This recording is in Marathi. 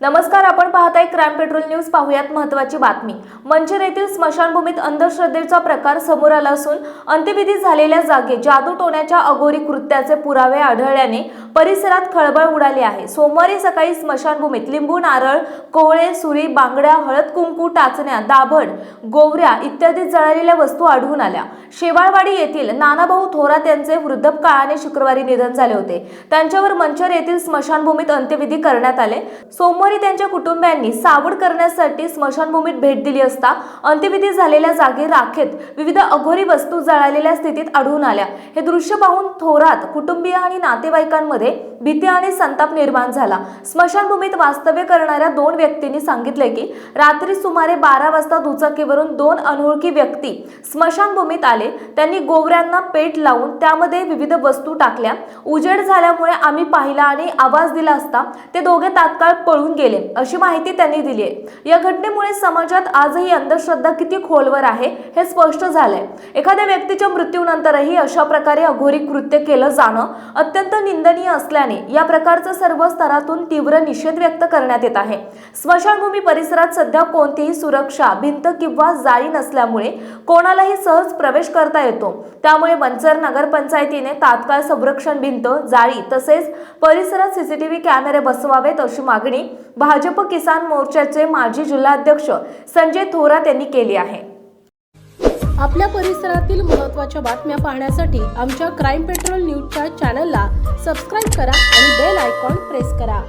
नमस्कार आपण पाहताय क्राईम पेट्रोल न्यूज. पाहूयात महत्वाची बातमी. मंचर येथील स्मशानभूमीत अंधश्रद्धेचा प्रकार समोर आला असून अंत्यविधी झालेल्या जागे जादू टोण्याच्या अघोरी कृत्याचे पुरावे आढळल्याने परिसरात खळबळ उडाली आहे. सोमवारी सकाळी स्मशानभूमीत लिंबू नारळ कोवळे सुरी बांगड्या हळद कुंकू टाचण्या दाभड गोवऱ्या इत्यादी जळालेल्या वस्तू आढळून आल्या. शेवाळवाडी येथील नानाभाऊ थोरात यांचे वृद्धपकाळाने शुक्रवारी निधन झाले होते. त्यांच्यावर मंचर येथील स्मशानभूमीत अंत्यविधी करण्यात आले. सोमवारी त्यांच्या कुटुंबियांनी सावड करण्यासाठी स्मशानभूमीत भेट दिली असता अंत्यविधी झालेल्या जागी राखेत विविध अघोरी वस्तू जळालेल्या स्थितीत आढळून आल्या. हे दृश्य पाहून थोरात कुटुंबीय आणि नातेवाईकांमध्ये भीती आणि संताप निर्माण झाला. स्मशानभूमीत वास्तव्य करणाऱ्या दोन व्यक्तींनी सांगितले की रात्री सुमारे बारा वाजता दुचाकीवरून दोन अनोळखी व्यक्ती स्मशानभूमीत आले. त्यांनी गोवऱ्यांना पेट लावून त्यामध्ये विविध वस्तू टाकल्या. उजेड झाल्यामुळे आम्ही पाहिला आणि आवाज दिला असता ते दोघे तात्काळ पळून गेले अशी माहिती त्यांनी दिली आहे. या घटनेमुळे समाजात आजही अंधश्रद्धा किती खोलवर आहे हे स्पष्ट झालंय. एखाद्या व्यक्तीच्या मृत्यूनंतरही अशा प्रकारे अघोरी कृत्य केलं जाणं अत्यंत निंदनीय असल्याने या प्रकारचा सर्व स्तरातून तीव्र निषेध व्यक्त करण्यात येत आहे. स्मशानभूमी परिसरात सध्या कोणतीही सुरक्षा भिंत किंवा जाळी नसल्यामुळे कोणालाही सहज प्रवेश करता येतो. त्यामुळे मंचर नगरपंचायतीने तात्काळ संरक्षण भिंत जाळी तसेच परिसरात सीसीटीव्ही कॅमेरे बसवावेत अशी मागणी भाजप किसान मोर्चाचे माजी जिल्हाध्यक्ष संजय थोरात यांनी केली आहे. आपल्या परिसरातील महत्त्वाच्या बातम्या पाहण्यासाठी आमच्या क्राईम पेट्रोल न्यूजच्या चॅनलला सबस्क्राईब करा आणि बेल आयकॉन प्रेस करा.